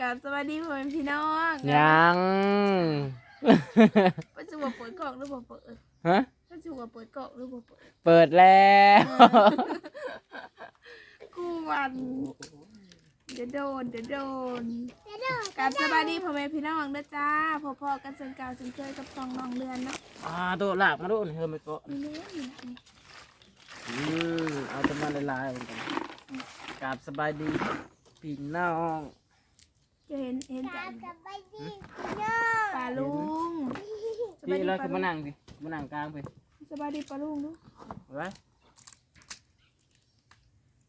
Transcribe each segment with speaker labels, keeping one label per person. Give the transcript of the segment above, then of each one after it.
Speaker 1: กับสวัสดีพ่อแม่พี่น้อง
Speaker 2: ยัง
Speaker 1: ปัจจุบันเปิดกล่องหรือบ่เปิด
Speaker 2: ฮะ
Speaker 1: ปัจจุบันเปิดกล่องหรือบ่เปิด
Speaker 2: เปิดแล้ว
Speaker 1: กูวันเดี๋ยวโดนเดี๋ยวโดนกับสวัสดีพ่อแม่พี่น้องนะจ้าพ่อๆกันเชิงกาวเชิงเคยกับสองน้องเรือนเนาะ
Speaker 2: อ่าตัวหลากมาดูนี่เฮ้ยไม่โกะ
Speaker 1: นี่เนื้อนี่นะนี่
Speaker 2: อืมเอาตัวมาลายๆเหมือนกันกราบสบายดีพี่น้อง
Speaker 1: จะเห็นเห็นจาก
Speaker 3: สบายดีพี่น้อง
Speaker 1: ปลาลุงสบาย
Speaker 2: พี่
Speaker 1: ดี
Speaker 2: เรา
Speaker 1: ปลา
Speaker 2: คือ
Speaker 1: ลุ
Speaker 2: มางนั่งสิมานั่งกลางไป
Speaker 1: สบายดีปลาลุงดู
Speaker 2: เอาไว้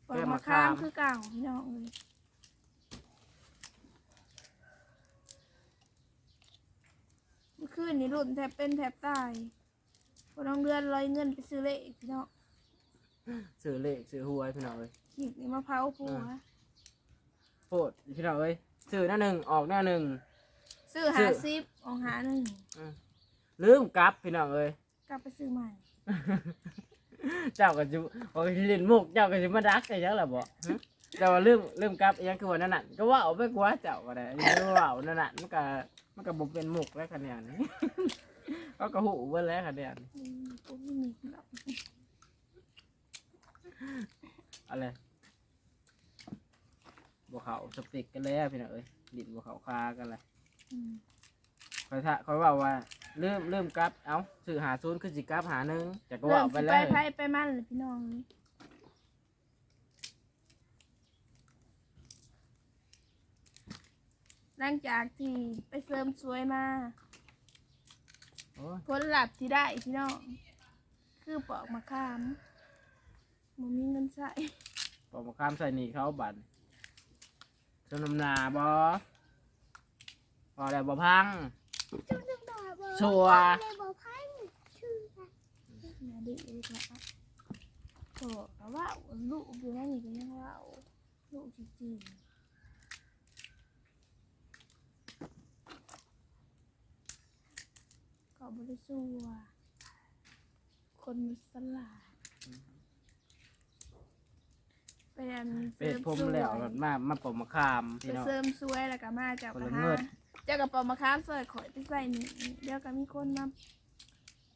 Speaker 1: ปลา
Speaker 2: แก้ม
Speaker 1: มะ
Speaker 2: มะ
Speaker 1: ขาม
Speaker 2: ขาม
Speaker 1: คือเก่าพี่น้องเลยเมื่อคืนนี่รุ่นแทบเป็นแทบตายพอน้องเดือนลอยเงินไปซื้อเลขพี่น้อง
Speaker 2: ซื้อเลขซื้อหวยพี่น้องเอ้ย
Speaker 1: ขีดนี่มะพร้าวผัว
Speaker 2: โพดพี่น้องเอ้ย ซื้อหน้าหนึ่งออกหน้าหนึ่ง
Speaker 1: ซื้อ
Speaker 2: ซื้
Speaker 1: หา
Speaker 2: อ
Speaker 1: ซิปออกหาหนึ่ง
Speaker 2: อืมลืมกลับพี่น้องเอ้ย
Speaker 1: กลับไปซื้อใหม่
Speaker 2: เจ้าก็จะบอกเล่นมุกเจ้าก็จะมาดักไอ้ยังล่ะบ่ฮะแต่ว่าลืมลืมกลับอีหยังคือว่านั่นน่ะก็ว่าเอาไปกว่าเจ้าก็ได้อยังว่าเอานั่นน่ะมันก็มันก็บ่เป็นมุกแล้วคะแนนก็กระหูเบิ่แล้วคะแนน
Speaker 1: อืมกูไม่มีหรอก
Speaker 2: อะไร บ่เขาสติกกันแล้วพี่น้องเอ้ยดินบ่เขาคากันเลย
Speaker 1: อืม
Speaker 2: คอยถ้าคอยว่าว่าลืมลืมกลับ เอ้าซื้อหาศูนย์คือสิกลับหาหนึงแต่ก็
Speaker 1: เริ่
Speaker 2: ว่ามเอาไป
Speaker 1: สิ
Speaker 2: เล
Speaker 1: ไป
Speaker 2: ย
Speaker 1: ไพ่ไปมันเลยพี่น้องเลยหลังจากที่ไปเสริมสวยมา
Speaker 2: โอ้ย
Speaker 1: ผลลัพธ์ที่ได้พี่น้อง คือปอกมะขามมันมีเงินใช้
Speaker 2: บอกมาข้ามใส่หนีเขาบัน ชนน้ำหนาบ่พอแล้วบ่พัง
Speaker 3: จุ๊บจุ๊บบอกบอก
Speaker 2: ชัวร์
Speaker 3: เลยบอกพันชื่อค่ะ
Speaker 1: แม่ดิอีกแล้วโอ้ก็ว่าลูกอยู่นั่นนี่ก็ยังว่าลูกจริงๆก็บริสุทธิ์คนมันสลาด ไปอัน
Speaker 2: เป็ดผมแล้วมามาปอกมาคาม
Speaker 1: ไป
Speaker 2: พี่น้อง
Speaker 1: เสริมสวยแล้วก็มาจาก
Speaker 2: คน
Speaker 1: กระ
Speaker 2: ละ
Speaker 1: หา
Speaker 2: เงิด
Speaker 1: เจ้ากระเป๋ามะขามซอยข่อยไปใส่นี่เดี๋ยวก็มีคนมา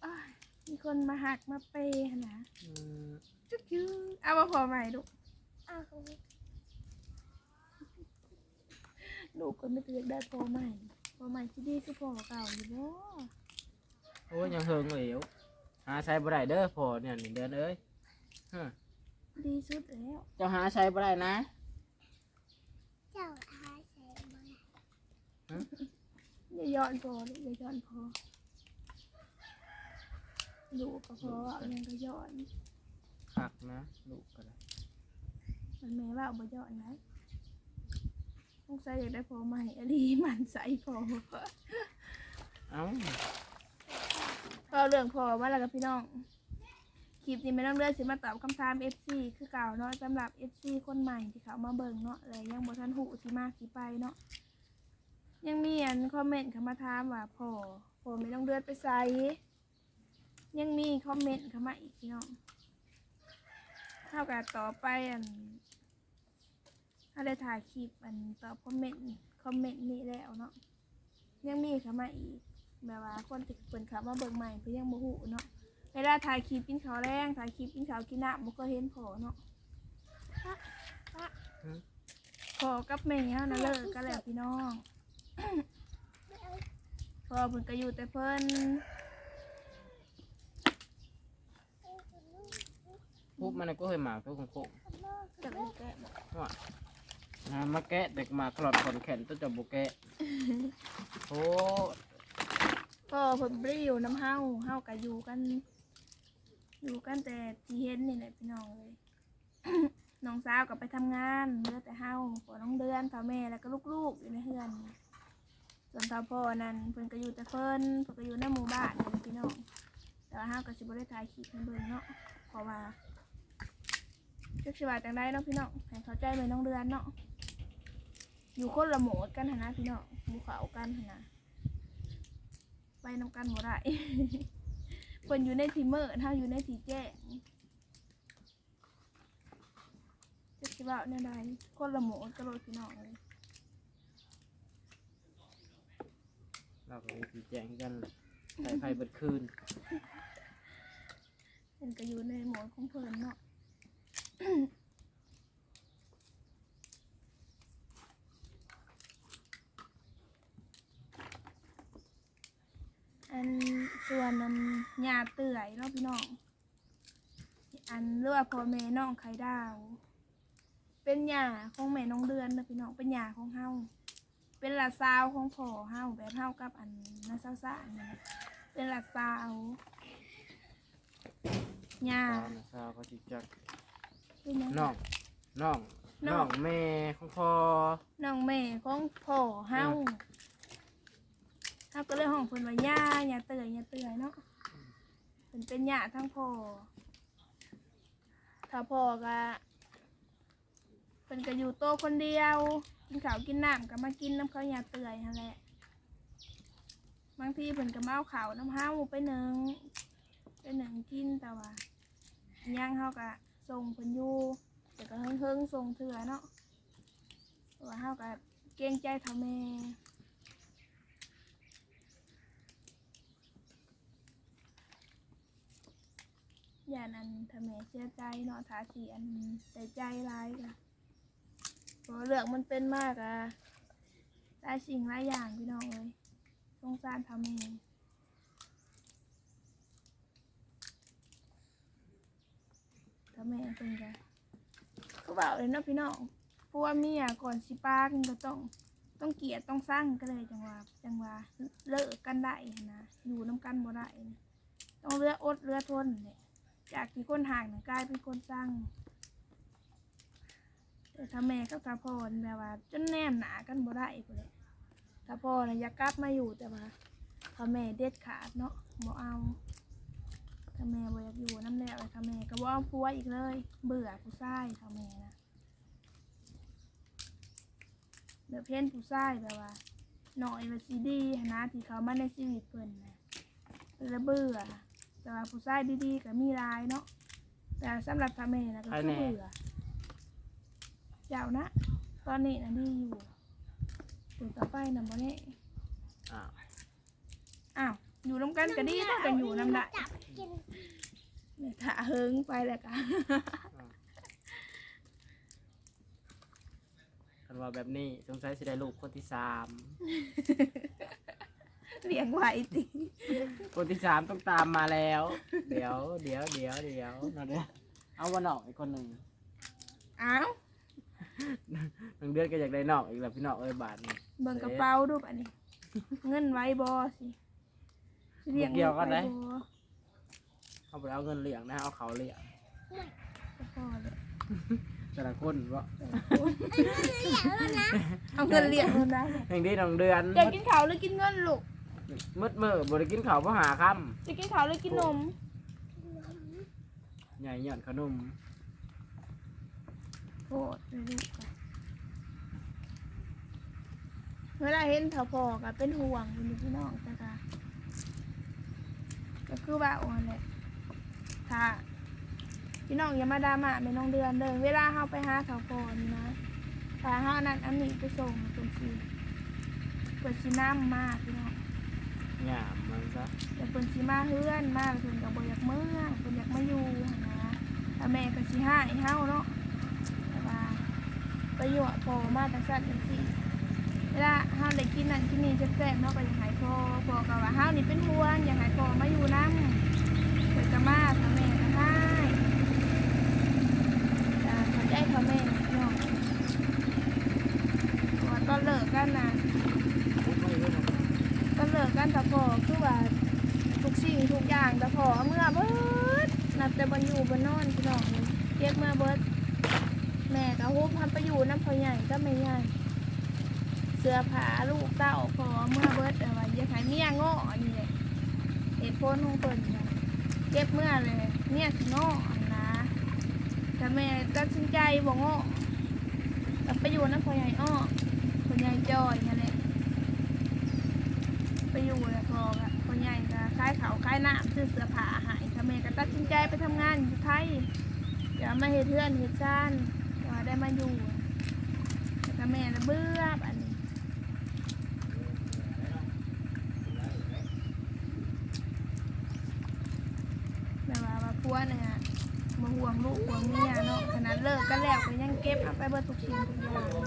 Speaker 1: อ้ายมีคนมาหักมาเปย์หั่นนะ
Speaker 2: อืม
Speaker 1: จุ๊กจื้อเอามาพอใหม่ลูก
Speaker 3: อ้าวคุณ
Speaker 1: ลูกคนไม่เตือนได้พอใหม่พอใหม่ที่ดีคือพอเก่าอยู่บ่
Speaker 2: โอ้ยยังเฮิงเหลวหาใช้บ่ได้เด้อพอเนี่ยนี่เดือนเอ้ยฮะ
Speaker 1: ดีสุดแล้ว
Speaker 2: เจ้าหาใช้บ่ได้นะ
Speaker 3: เจ้าอาใส่มา
Speaker 1: อย่าย้อนพอลูกอย่าย้อนพอลูกก็พอเอายังก็ย้อน
Speaker 2: คักนะลูกก็ได้
Speaker 1: มันแม่ว่าบ่ย้อนนะต้องใส่อยากได้พอใหม่อันนี้มันใส่พอ
Speaker 2: เอ้า
Speaker 1: ก็เรื่องพอว่าแล้วกับพี่น้อง คลิปนี้ไม่ต้องเลือกสิมาตอบคำถาม FC คือเก่าเนาะสำหรับ FC คนใหม่ที่เขามาเบิ่งเนาะและยังบ่ทันหูที่มาที่ไปเนาะยังมีอันคอมเมนต์เข้ามาถามว่าพอพอไม่ต้องเลือดไปใส่ยังมีคอมเมนต์เข้ามาอีกพี่น้องเท่ากับต่อไปอันถ้าได้ถ่ายคลิปอันตอบคอมเมนต์คอมเมนต์นี้แล้วเนาะยังมีเข้ามาอีกแบบว่าคนที่เปิดขับมาเบิ่งใหม่เพื่อยังบ่หูเนาะ เวลาถ่ายคลิปกินข้าวแรงถ่ายคลิปกินข้าวกินน้ำบ่ก็เห็นพอเนาะพอกับแม่เฮานะเลิกกันแล้วพี่น้องพอเพิ่นก็อยู่แต่เพิ่น
Speaker 2: ปุ๊บมันก็เคยหมากตัวของโคง
Speaker 1: จะเลยแกะบ่
Speaker 2: ว่านะมาแกะเด็กมาคลอดขอนแขนตัวจะบุแกะโอ้
Speaker 1: พอเพิ่นบ่ได้อยู่น้ำเฮาเฮาก็อยู่กัน อยู่กันแต่ที่เห็นนี่แหละพี่น้องเลย น้องสาวก็ไปทำงานเหลือแต่เฮาพอน้องเดือนพ่อแม่แล้วก็ลูกๆอยู่ในเฮือนส่วนตาพ่อนั่นเพิ่นก็อยู่แต่เพิ่นเพิ่นก็อยู่ในหมู่บ้านนี่แหละพี่น้อง แต่ว่าเฮาก็สิบ่ได้ถ่ายคลิปให้เบิ่งเนาะเพราะว่าจักสิว่าจังไดเนาะพี่น้องให้เข้าใจแม่น้องเดือนเนาะอยู่คนละโหมดกันหั่นนะพี่น้องบ่เขากันหั่นนะไปนำกันบ่ได้ เพิ่นอยู่ในทีเมอร์ถ้าอยู่ในทีแจ้งจะคิดว่าแนวใดคนละหมูกระโดดพี่น้องเลย
Speaker 2: เราก็มีทีแจ้งกันใส่ไฟเบิดคืน
Speaker 1: เพิ่นก็อยู่ในหมูของเพลินเนาะ อันส่วนนั้นหญ้าเตื่อยเนาะพี่น้อง อันเรือว่าพ่อแม่น้องไข่ดาว เป็นหญ้าของแม่น้องเดือนนะพี่น้อง เป็นหญ้าของเฮา เป็นหลานสาวของพ่อเฮาแบบเฮากับอันน้าสาวๆนี่แหละเป็นหลานสาวหญ้า
Speaker 2: สาวนะสาวเขาจิจัก
Speaker 1: เป็นหยัง
Speaker 2: น้องน้อง
Speaker 1: น้
Speaker 2: น้
Speaker 1: อ
Speaker 2: องงแม่ของพ่อ
Speaker 1: น้องแม่ของพ่อเฮา เฮาก็เลยห้องเพิ่นว่าย่าย่าเตยย่าเตยเนาะเพิ่นเป็นย่าทั้งพ่อถ้าพ่อก็เพิ่นก็อยู่โตคนเดียว กินข้าวกินน้ำก็มากินน้ำเขาย่าเตยนั่นแหละบางทีเพิ่นก็มาเอาข้าวน้ำเฮาไปหนึ่งไปหนึ่งกินแต่ว่าย่างเฮาก็ส่งเพิ่นอยู่แต่ก็เฮิงๆส่งเถื่อเนาะว่าเฮาก็เกรงใจท่าแม่ อย่านั้นถ้าแม่เสียใจเนาะถ้าสิอันใส่ใจร้ายก็เพราะเรื่องมันเป็นมากอะได้สิ่งหลายอย่างพี่น้องเลยสงสารท่าแม่ถ้าแม่เป็นก็ก็บอกเลยเนาะพี่น้องเพราะว่าเมียก่อนสิปากมันก็ต้องต้องเกลียดต้องสร้างก็เลยจังว่าจังว่าเลิกกันได้นะอยู่น้ำกันบ่ได้นะต้องเลืออดเลือทนเนี่ย จากที่คนห่างน่ะกลายเป็นคนสร้างแต่ถ้าแม่กับตาพ่อนแบบว่า จนแนมหนากันบ่ได้พุ่นเลยตาพ่อน่ะอยากกลับมาอยู่แต่ว่าถ้าแม่เด็ดขาดเนาะบ่เอาถ้าแม่บ่อยากอยู่น้ำแล้วถ้าแม่ก็บ่เอาผัวอีกเลย เบื่อผู้ชายถ้าแม่นะแบบเพ้นผู้ชายแบบว่าหน่อยว่าซีดีหนะที่เขามาในชีวิตเพิ่นนะเพิ่นะเบื่อ แต่ว่าผู้ชายดีๆก็มีหลายเนาะแต่สำหรับทาเมนะก็คือเบื่อเจ้านะ ตอนนี้นะดีอยู่ถึงต่อไปนะบ่แน่
Speaker 2: อ้าว
Speaker 1: อ้าวอยู่น้ำกันก็ดีถ้ากันอยู่น้ำได้
Speaker 3: จับกิน
Speaker 1: เนี่ยถ้าเฮิงไปแล้วกัน
Speaker 2: คันว่าแบบนี้สงสัยสิได้ลูกคนที่สาม
Speaker 1: เลี้ยงไว้ติ
Speaker 2: คนที่สามต้องตามมาแล้ว เดี๋ยวเดี๋ยวเดี๋ยวเดี๋ยวเนาะเดี๋ยวเอาวันนอกอีกคนหนึ่ง
Speaker 1: อ้าว
Speaker 2: หนึ่งเดือนก็อยากได้นอกอีกแล้วพี่นอกเอ้ยบาทนี่
Speaker 1: เบิ่งกระเป๋าดูอันนี้ เงินไว้บ่สิสิเลี้ยงลูกไว้บ่
Speaker 2: เอาไปเอาเงินเลี้ยงนะเอาเขาเลี้ยง
Speaker 1: ก็พอเลย
Speaker 2: แต่ละคนว่า
Speaker 1: เอาเงินเลี้ยงคนได้
Speaker 2: หนึ่งเดือนหนึ่งเดือน
Speaker 1: จะกินข้าวหรือกินเงินลูก
Speaker 2: มืดมืดบริกินข้าวเพราะหาค่
Speaker 1: จะกินข้าวหรือกินนมำ
Speaker 2: ใหญ่หย่อนขนม
Speaker 1: โคตรเลยลูกอะเวลาเห็นเถาพอก็เป็นห่วงอยู่พี่น้องแต่ก็ก็คือว่าอ่อนแหละถ้าพี่น้องอย่ามาดราม่าไม่น้องเดือนเด้อเวลาเฮาไปหาเถาพอนี่นะถ้าเฮานั้นอันนี้ไปส่งเป็นสีเป็นสีน้ำมากพี่น้อง
Speaker 2: หยามมันซะ
Speaker 1: แต่เพิ่นสิมาเฮือนมาแล้วเพิ่นก็บ่อยากเมื่อเพิ่นอยากมาอยู่หั้นนะถ้าแม่ก็สิหายเฮาเนาะแต่ว่าประโยชน์พอมาจังซั่นจังซี่เวลาเฮาได้กินนั่นกินนี่แซ่บๆเนาะก็อยากให้พ่อพ่อก็ว่าเฮานี่เป็นห่วงอยากให้พ่อมาอยู่นํำเพิ่นก็มาถ้าแม่ก็ให้จ้าเข้าใจพ่อแม่เนาะเพราะว่าตอนเลิกกันน่ะ ก็เลิกกันแต่อคือว่าทุกสิ่งทุกอย่างแต่พอเอามื่อเบิดนับแต่บนอยู่บนนอนพี่น้องเรียกเมื่อเบิดแม่ก็ฮุบพันไปอยู่น้ำพอใหญ่ก็ไม่ใหญ่เสื้อผ้าลูกเต้าพอเอาเมื่อเบิดแต่ว่าอย่าให้เมียง้อนี่แหละเหตุผลของเพิ่นนะเก็บเมื่อเลยเมียสิง้อนะแต่แม่ตัดสินใจบ่ง้อก็ไปอยู่น้ำพอใหญ่อ้อพอใหญ่จอยนั่นแหละ ไปอยู่แล้วพอะบคนใหญ่ก็คลายเขาคลายหน้าซื้อเสื้อผ้าหายทำเมก็ตัดสินใจไปทำงานอยู่ไทยอย่ายมาเห็ดเพื่อนเห็ดซ่านก็ได้มาอยู่ทำแมก็เบื่ออันนี้แต่ว่ามาพัวเนี่ยมาห่วงลูกห่วงเมียเนาะขนาดเลิกก็แล้วก็ยังเก็บเอาไปเบอร์ทุกชิ้นทุกอย่าง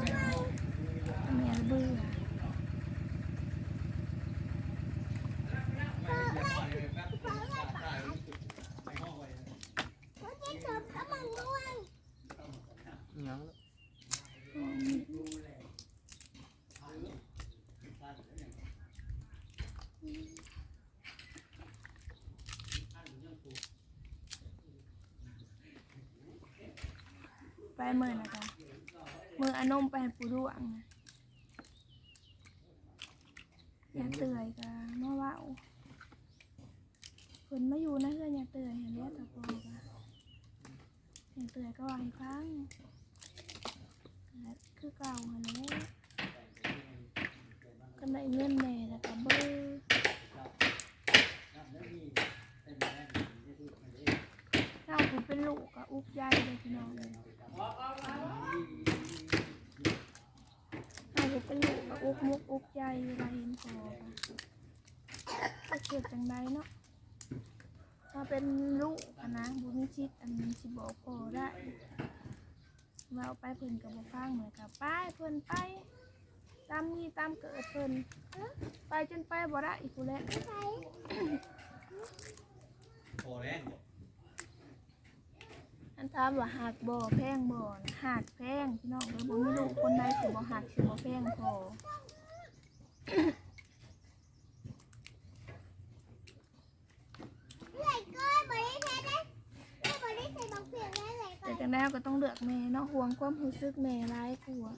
Speaker 1: ไปเมื่อนะจ๊ะเมื่ออนมไปให้ปูดวงนะอย่าเตื่อยกะมาเว่าเพิ่นมาอยู่นะเพื่อนอย่าเตื่อยเห็นแล้วตะโกนกะอย่าเตื่อยก็วาให้ฟังคือเก่าหันแหล้ก็ได้เงินแม่แล้วก็เบื่อเราผมเป็นลูกกับอุกใหญ่เลยพี่น้อง เลยเราผมเป็นลูกกับอุกมุกอุกใหญ่เวลาเห็นพอก็เกิดจังไดเนาะถ้าเป็นลูกอะนะบุญชิตอันนี้สิบอกพอได้เราไปเพิ่นกับบ่ฟังเหมือนกับไปเพิ่นไปตามมีตามเกิดเพิ่นไปจนไปบ่ได้อีกผู้แล้ว
Speaker 4: พอแล้ว
Speaker 1: อันถามว่าหักบ่แพงบ่นะหักแพงพี่น้องเลยบ่มีลูกคนใดสิบ่หักสิบ่แพงพอ
Speaker 3: แท้ได้ไม่บริใส่บางเปลี่ยนได้ไหลก้อ
Speaker 1: แต่
Speaker 3: ย
Speaker 1: จังได๋เราก็ต้องเลือกแม่เนาะห่วงความรู้สึกแม่หลายกว่า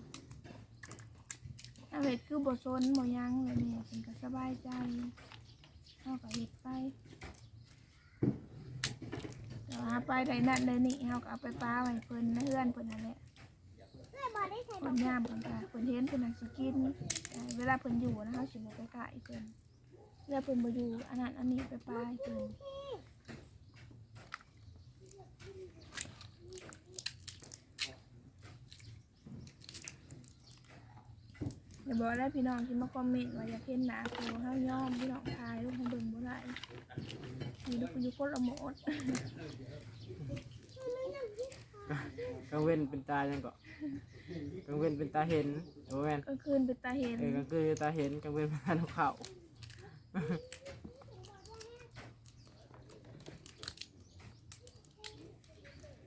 Speaker 1: เอาเฮ็ดคือบ่ซนบ่ยังเลยแม่เพิ่นก็สบายใจเฮาก็เฮ็ดไป แต่ว่าไปได้นั่นได้นี่เฮาก็เอาไปป้าไว้เพิ่นในเฮือนเพิ่นนั่นแหละ
Speaker 3: ไม่บริใส่
Speaker 1: เพิ่
Speaker 3: บานง
Speaker 1: ยามเพิ่นก็เพิ่นเห็นเพิ่นน่ะสิกินเอ่อเวลาเพิ่นอยู่นะเฮาสิบ่ไปใกล้เพิ่นเวลาเพิ่นบ่อยู่อันนั้นอันนี้ไปป้าให้เพิ่นอย่าบอกได้พี่น้องที่มาคอมเมนต์ว่าอยากเห็นหนาโคเฮาย่อมพี่น้องทายลูกของเบิ่งบ่ได้ มีลูกอยู่คนละโหมด
Speaker 2: กังเว้นเป็นตายังก็กังเว้นเป็นตาเห็นโอ้แม่น
Speaker 1: กลางคืนเป็นตาเห็น
Speaker 2: เออกลางคืนตาเห็นกังเว้นเป็นตานกเขา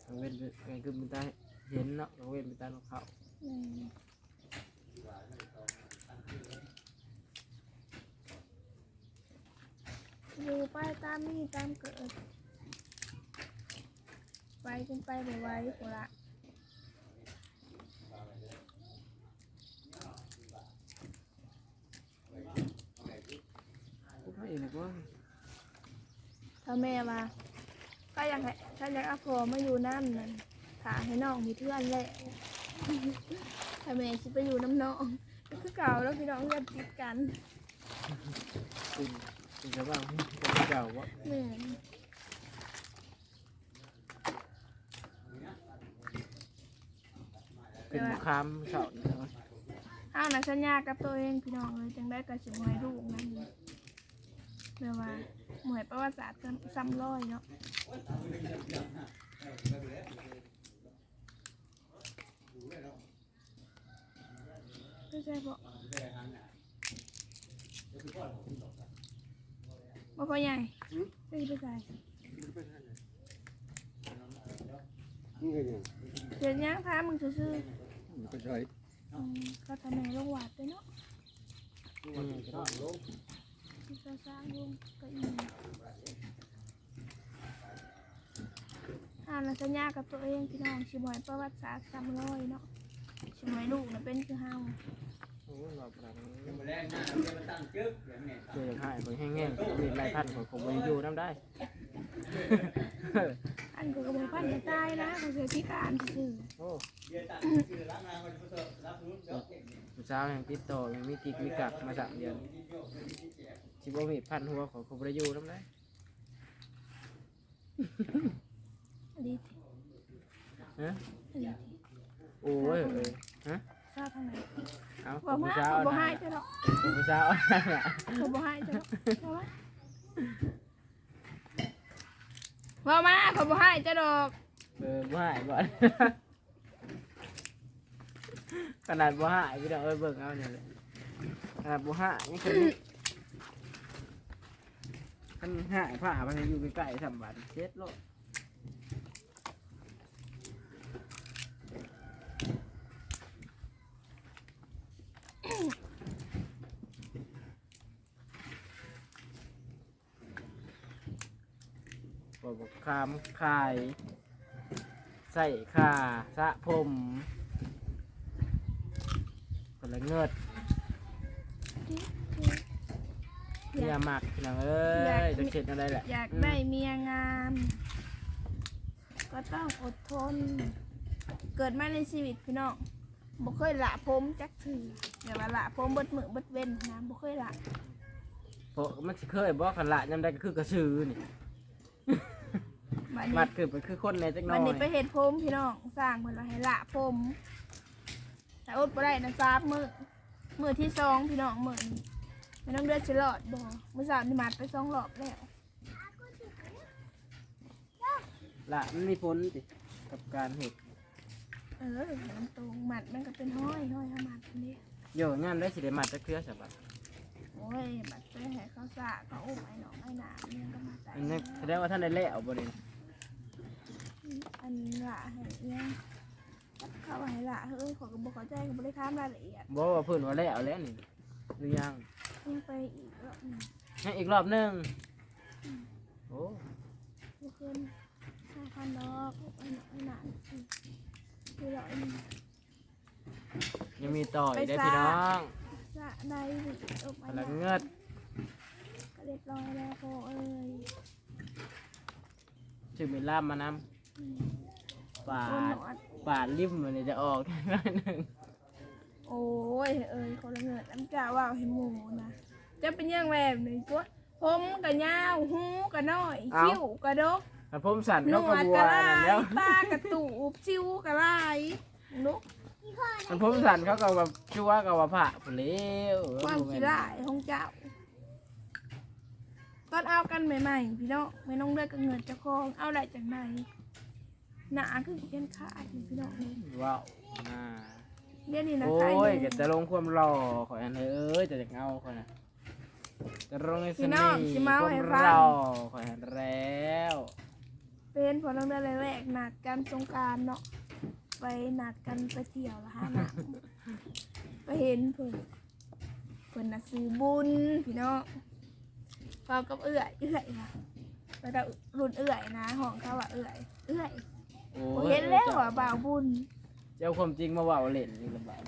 Speaker 2: กังเว้นเป็นกลางคืนเป็นตาเห็นเนาะกังเว้นเป็นตานกเขา
Speaker 1: แม่ อยู่ไปตามนี่ตามเกิด ไปจนไปบ่ไหวพุ่นละ
Speaker 2: พูดให้อีกนะว่า
Speaker 1: ถ้าแม่ว่าก็อยากให้ถ้าอยากเอาพอมาอยู่น้ำนั่นถาให้น้องมีเพื่อนแหละถ้าแม่สิไปอยู่น้ำน้องก็คือเก่าแล้วพี่น้องเรียนติดกัน
Speaker 2: เป็นเป็นชาวบ้านเป็นเก่าวะ
Speaker 1: แม่น
Speaker 2: เป็นบุคามเสาเนี่ยนะ
Speaker 1: เอานะสัญญากับตัวเองพี่น้องเลยจังได้กระสิบหวยลูกนั่นแปลว่าหมวยประวัติศาสตร์ซ้ำร้อยเนาะไม่ใช่บอกบ่ พ่อใหญ่ไม่ใช่ใส่
Speaker 4: นี่ไงเนี่ย
Speaker 1: เสียงย่างท้ามึงซื่อ
Speaker 4: มันก็ใช่
Speaker 1: ๆอืมก็ทำไมลงหวาดด้วยเนาะ
Speaker 4: มันก็ต้องลง
Speaker 1: ที่ซาซาลงก็อีอ่านสัญญากับตัวเองพี่น้องชิบหอยประวัติศาสตร์ซ้ำร้อยเนาะชิบหอยลูกน่ะเป็นคือเฮา
Speaker 2: โอ้ยหลับหลัง
Speaker 4: มาแรงหน้าจะมาตั้งจึ๊กอย่างนี้
Speaker 2: เจอให้คนแห้งๆมีลายพันธ์ของผมไปอยู่น้ำได้
Speaker 1: อันก็กระบอกพันจะตายนะเขาเสียพิการซื่อ
Speaker 2: โอ้
Speaker 4: เดี๋ยวตั้งคือล้างานมันก็รับรู้เดี๋ยวเก่ง
Speaker 2: ผู้สาวยังติดต่อยังมีกิ๊กมีกักมาสามเดือนชิบมีพันหัวของผมไปอยู่น้ำได้
Speaker 1: ๆดีที
Speaker 2: ฮะ
Speaker 1: อันนี้ที
Speaker 2: โอ้ยเอ้ยฮะ
Speaker 1: ทราบทางไหน
Speaker 2: เอา
Speaker 1: บอก
Speaker 2: ผู้
Speaker 1: มา
Speaker 2: สาว
Speaker 1: เขาบอกให้จ้ะหรอก
Speaker 2: ผู้สาว
Speaker 1: เขาบอกให้จ้ะหรอกบอกว่าว่ามาขอบ่ให้จ้าดอก
Speaker 2: เออบ่หายบ่ขนาดบ่หายพี่น้องเอ้ยเบิ่งเอาเนี่ยเลยขนาดบ่หายยังคือมันหายผ้ามันอยู่ใกล้ๆสามบาทเจ็ดโลด บ่บอกคามคาย ใส่ข่าสระผมคนละเงิดเมียหมักพี่น้องเอ้ยจะเข็ดอะไรแหละ
Speaker 1: อยากได้เมียงาม ก็ต้องอดทน เกิดมาในชีวิตพี่น้องบ่เคยละผมจักถืออย่าว่าละผมเบิดมือเบิดเว้นนะบ่เคยละ
Speaker 2: เพราะมันสิเคยบอกกันละยำได้ก็คือกระสือนี่
Speaker 1: บัด
Speaker 2: มั
Speaker 1: นี้
Speaker 2: ดคือไปคือคนในจักหน้
Speaker 1: บั
Speaker 2: อ
Speaker 1: ด
Speaker 2: ย
Speaker 1: นี้ไปเฮ็ดผมพี่น้องสร้างเพิ่นว่าให้ละผมแต่อดบ่ได้นะสามมื้อมื้อที่สองพี่น้องมื้อนี้ไม่ต้องเดือดสิรอดบ่มื้อสามนี่มัดไปสองรอบแล้ว
Speaker 2: ละมันมีผลติกับการเห็ด
Speaker 1: เออมันตรงมัดมันก็เป็นห้อยห้อยห้ามัดอันนี้
Speaker 2: โยงานได้สิได้มัดจักเทื่อใช่ปะ
Speaker 1: โอ้ยมัดไปให้เขาสระเขาอุ้มไอ้หนองไอ้หนามเนี่ยก็มาแต่
Speaker 2: อันนี้แสดงว่าท่านได้เละบ่นี่
Speaker 1: อันละให้เนี่ยเขาให้ละเฮ้ยขอกับอกเขาแจ้งกับบริการรายละเอียด
Speaker 2: บอกว่าเพิ่นว่าแล้วแล้วนี่หรือยัง
Speaker 1: ยังไปอีกรอบหนึง
Speaker 2: ให้อีกรอบหนึงโอ้
Speaker 1: ทุกคนห้าพันดอกไอ้หนองไอ้หนามคือร้อยหนึ่ง
Speaker 2: ยังมีต่ออีกได้อพี่น้อง
Speaker 1: สระใดหรืออบ
Speaker 2: ค
Speaker 1: ไอ้
Speaker 2: น
Speaker 1: ห
Speaker 2: ละ
Speaker 1: นาม
Speaker 2: เงิด
Speaker 1: ก็เรียบร้อยแล้วพ่อเอ้ย
Speaker 2: ชื่อมีล่ามมาน
Speaker 1: อืมำ
Speaker 2: ปา
Speaker 1: โอ้ห
Speaker 2: ด
Speaker 1: นอน
Speaker 2: ปาดริมมันนี่จะออกแค่หนึ่ง
Speaker 1: โอ้ยเอ้ยคนละเงินน้ำกาว่าวให้หมูนะจะเป็นยังแบบนี้ก็ผมกะยาวหูกะน้อยคิ้วกะดก
Speaker 2: แต่ผมสั่น
Speaker 1: หน
Speaker 2: เขา
Speaker 1: ว
Speaker 2: ก็
Speaker 1: ด
Speaker 2: บัว
Speaker 1: กะลา
Speaker 2: นั่น
Speaker 1: ย
Speaker 2: แล้ว
Speaker 1: ตากระตูบชิวกะลายนุก
Speaker 2: มันผมสั่นเขาก็แบบชั่วก็ว่าผ่าผุเลี้ยว
Speaker 1: ความขี้ร้ายของเจ้า ตอนเอากันใหม่ๆ พี่น้องไม่ต้องเลือกกับเงินเจะคองเอาได้จากไหนหนาคือเพี้ยนขาดนี่พี่น้องเลย
Speaker 2: ว้าวน่า
Speaker 1: เดี๋ยวนี้นะ
Speaker 2: โอ้
Speaker 1: ใคร
Speaker 2: ย
Speaker 1: เนี่
Speaker 2: ก็จะลงความหล่อขอยอันเอ้ยจะจะเงาขอยนะจะลงในเส
Speaker 1: พี่น้
Speaker 2: น่
Speaker 1: อง
Speaker 2: ห์
Speaker 1: สิเมา
Speaker 2: ควา
Speaker 1: ให้
Speaker 2: ม
Speaker 1: ฟัง
Speaker 2: หล่อขอยอันแล้ว
Speaker 1: เป็นพอต้องเดือนแรกๆนัดกันสงกรารเนาะไปนัดกันไปเที่ยวละฮะหนังไปเห็นเพิ่นเพิ่นน่ะซื้อบุญพี่น้อง พร้อมกับเอื้อยเอื้อยค่ะแล้วก็รุ่นเอื้อยนะห้องเขาว่าเอื้อย เอื้อย
Speaker 2: โอ้
Speaker 1: โอ้
Speaker 2: ย
Speaker 1: เห็นแล้วว่าบ่าวบุญ
Speaker 2: เจ้าความจริงมาเว่าเล่นนี่ลำบาก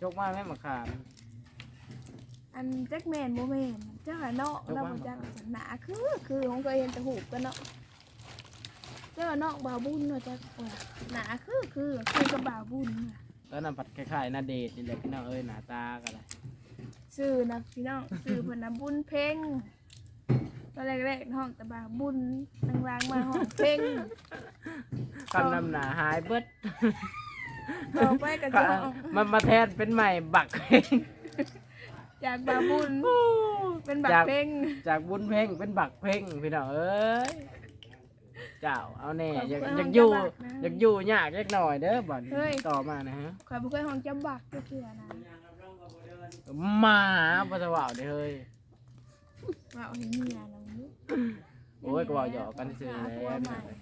Speaker 2: จกมาแม่มาขาม
Speaker 1: อันแจ็คแมนโมแมนเจ้าหาเนาะเราบ่จักศาสนาคือคือของเคยเห็นแต่หูกันเนาะเจ้าว่าเนาะบ่าวบุญเนาะจักว่าหนาคือคือคือกับบ่าวบุญน่ะ
Speaker 2: ตอนนั้นผัดคล้ายๆหนาเดทนี่แหละพี่น้องเอ้ยหน้าตากันเลย
Speaker 1: ชื่อนะพี่น้องชื่อเพิ่นน่ะบุญเพ่งตอนแรกๆห้องแต่บ่าวบุญนางๆมาห้องเพ่ง
Speaker 2: คำนำหนาหายเบิด
Speaker 1: ต่อไปก็จะห้อง
Speaker 2: มันมาแทนเป็นใหม่บัก
Speaker 1: จากบ่าวบุญเป็นบัก
Speaker 2: จาก
Speaker 1: เพ่ง
Speaker 2: จากบุญเพ่งเป็นบักเพ่งพี่น้องเอ้ยเจ้าเอาแน่อยาก
Speaker 1: ขอบคุณ
Speaker 2: อยากอยู่
Speaker 1: ขอบคุณ
Speaker 2: อยากอยู่ยากเล็กหน่อยเด้อบ่อน
Speaker 1: เฮ้ย
Speaker 2: ต่อมานะฮะ
Speaker 1: ข่อยบ่เคยห้องจำบักก็เชื่อนะ
Speaker 2: ห มาปัสสาวะเด้อเฮ้ย
Speaker 1: ว่าเอาให้เมียเราลูก
Speaker 2: โอ้ยก็เว่าหยอกกันซื่อๆ
Speaker 1: หา
Speaker 2: แล้
Speaker 1: ผัว
Speaker 2: ว
Speaker 1: ใหม่สิ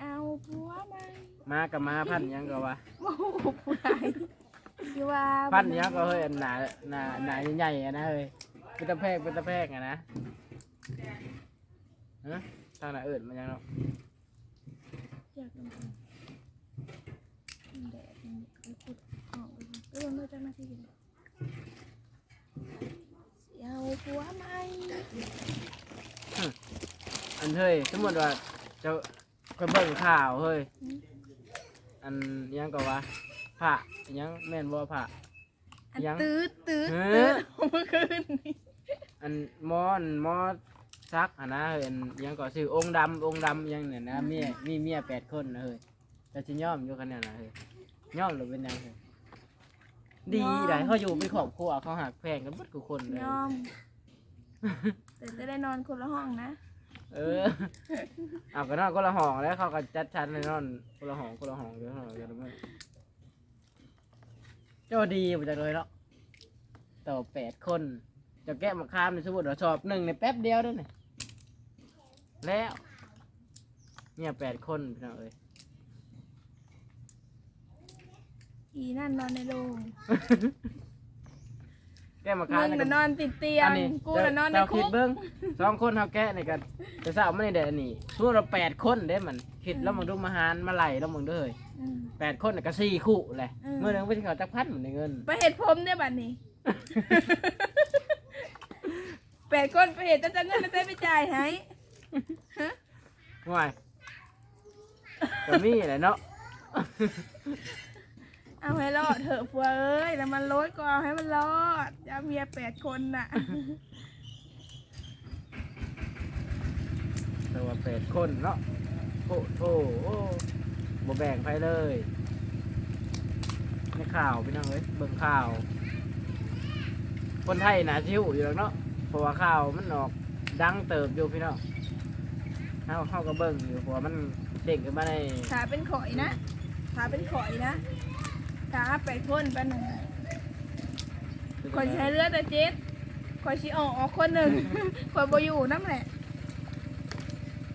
Speaker 1: เอาผัวใหม่
Speaker 2: มากับมาพันหยังก็ว่า
Speaker 1: โอ้โหผู้ใดสิว่า
Speaker 2: พันหยังก็เฮ้ยอันหนาหนาหนาใหญ่ๆอะนะเฮ้ยเป็นตะแพกเป็นตะแพกอะนะฮะทางไหนเอิดมันยังเนาะ
Speaker 1: อยากเป็นคนแดดนี่ไปขุดออกไปเรื่องเมื่อจังนาทีกันสิ เอาผัวใหม่
Speaker 2: อันเฮ้ยสมมติว่าเจะไปเบิ่งข่าวเฮ้ย อันหยังก็ว่าพระอิหยังแม่นบ่พระ
Speaker 1: อัน
Speaker 2: ยัง
Speaker 1: ตื้อตื้อ
Speaker 2: เฮ้
Speaker 1: ตื้
Speaker 2: ย
Speaker 1: อเมื่อคืนนี่
Speaker 2: อันหมออันหมอซักอะนะเฮ้ยอันหยังก็ชื่อองค์ดำองค์ดำอิหยังเนี่ยนะเมียมีเมียแปดคนนะเฮ้ยแต่สิย่อมอยู่กันเนี่ยนะเฮ้ยย่อมหรือเป็นหยังเฮ้ย ดีได้เขาอยู่เป็นครอบครัวเขาหักแพงกันเบิดทุกคนเลย
Speaker 1: ยอม แต่จะได้นอนคนละห้องนะ
Speaker 2: เออเอาก็นอนคนละห้องแล้วเขาก็จัดชั้นให้นอนคนละห้องคนละห้องเดี๋ยวเขาเดี๋ยวมันเจ้าดีมาจากเลยเนาะต่อแปดคนเจะแก้มาข้ามในสมุดเราชอบหนึ่งในแป๊บเดียวด้วยเนี่ยแล้ว เนี่ยแปดคนพี่น้องเอ้ย
Speaker 1: อีนั่นนอนในโรง
Speaker 2: แก้มา
Speaker 1: มึ
Speaker 2: ข้าม
Speaker 1: ง
Speaker 2: ใน
Speaker 1: น่ะนอนติดเตียง กูน่ะนอนใน
Speaker 2: เจ้า
Speaker 1: คุ
Speaker 2: คิด
Speaker 1: ก
Speaker 2: เบิ้งสองคนเขาแก้ในกันจะสาวไม่ได้เด็ดอันนี้สมมติเราแปดคนเด้มันคิดแล้วมึงดูมาหารมาไหลแล้วมึงเด้วย
Speaker 1: อืม
Speaker 2: แปดคนน่ะก็สี่คู่เลย
Speaker 1: อืม
Speaker 2: เมื่อหนึงไปที่เขาจักพันเหมือนในเงิน
Speaker 1: ไปเห็ดผมเนี่ยบัดนี้ แปดคนไปเห็ดจะจะเงินจะได้ไปจ่ายให้
Speaker 2: ง่ายก็มีแหละเนาะ
Speaker 1: เอาให้รอดเถอะพัวเอ้ยแล้วมันลดก็เอาให้มันรอดจะเมียแปดคนน่ะ
Speaker 2: ตัวแปดคนเนาะโอ้โอ้โอ้บ่แบ่งไปเลยในข่าวพี่น้องเอ้ยเบิ่งข่าว คนไทยหนาชิวอยู่แล้วเนาะเพราะว่าข่าวมันออกดังเติบอยู่พี่น้องเฮาเฮาก็เบิ่งอยู่เพราะว่ามันเด้งขึ้นมาใน
Speaker 1: ขาเป็นข่อยนะขาเป็นข่อยนะ ขาแปดคนปะหนึ่งข่อยใช้เลือดแต่เจ็ดข่อยชิออกออกคนหนึ่งข่อยบอยู่น้ำแหละ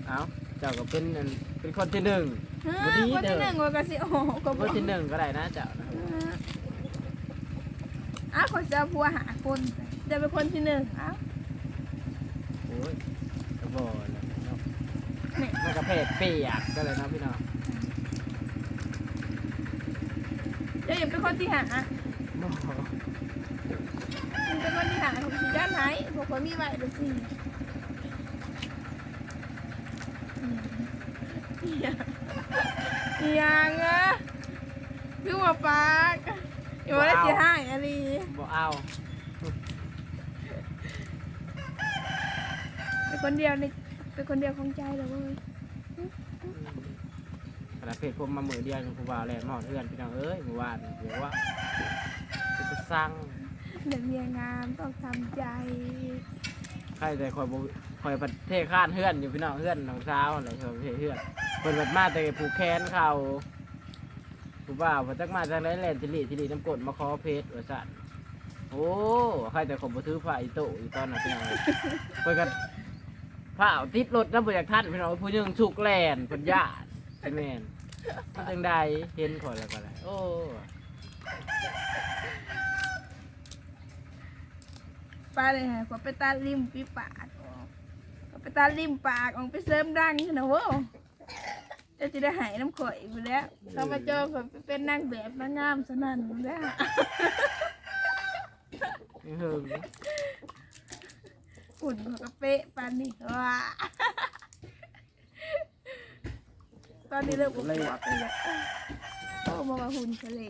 Speaker 2: เอ้าเจ้าก็เป็นอันเป็นคนที่หนึ่ง
Speaker 1: ฮะ
Speaker 2: บ่ดี
Speaker 1: คน
Speaker 2: เด้อ
Speaker 1: ที่หนึ่งข่อยก็สิออกก็
Speaker 2: ค
Speaker 1: บ่
Speaker 2: นที่หนึ่งก็ได้นะเจ้านะ
Speaker 1: อ้าวข่อยจะเอาผัวหาคนจะเป็นคนที่หนึ่งอ้าว
Speaker 2: โอ้ยกระบอกเลยเนาะ
Speaker 1: นี่
Speaker 2: มันกระเพดเปียกก็เลยนะพี่น้อง
Speaker 1: เดี๋ยวอย่าเป็นคนที่หา
Speaker 2: บ่
Speaker 1: มันเป็นคนที่หาของสีด้านไหนพวกคนมีไว้เดี๋ยวสิอีหยังอีหยังอะคือว่าปากอย่าว่าได้สิให้อะไร
Speaker 2: บ่เอา
Speaker 1: เป็นคนเดียวในเป็นคนเดียวของใจเลยเว้ย
Speaker 2: ขณะเพจผมมามือเดียวยังผู้บ่าแหลมหอดเพื่อนพี่น้องเอ้ยเมื่าเดี๋ยวว่าจะสั่ง
Speaker 1: เดี๋ยวเมียงามต้องทำใจ
Speaker 2: ใครแต่คอยบ่คอยประเทศข้านเพื่อนอยู่พี่น้องเพื่อนน้องสาวอะไรคอยประเทศเพื่อนเพิ่นบัดมาแต่ผูกแขนเขาผู้บ่าวเพิ่นจักมาจากไหนแลนจิลีจิลีน้ำกดมาขอเพชรว่าซั่นโอ้ใครแต่คนบ่ถือผ้าอีโตะอยู่ตอนนั้นพี่น้องเอ้ยเพิ่นก็ผ้าติดรถนำบ่อยากทันพี่น้องผู้หนึงสุกแลนเพิ่นญาติเป็นแมน จังใดเห็นข่อยแล้วก็ได้โอ้
Speaker 1: ป้าเลยฮะขอไปตาริมปีปากออกขอไปตาริมปากออกไปเสริมดังขึ้นนะเว้ยจะจะได้หายน้ำข่อยไปแล้วเรามาเจอผมไปเป็นนางแบบนางงามสนั่นแล้ว
Speaker 2: นี่เฮิง
Speaker 1: หุ่นเขาก็เป๊ะปานนี่ว้า ตอนนี้เริ่มปวดไปแล้วโอ้มาว่าหุ่นทะเล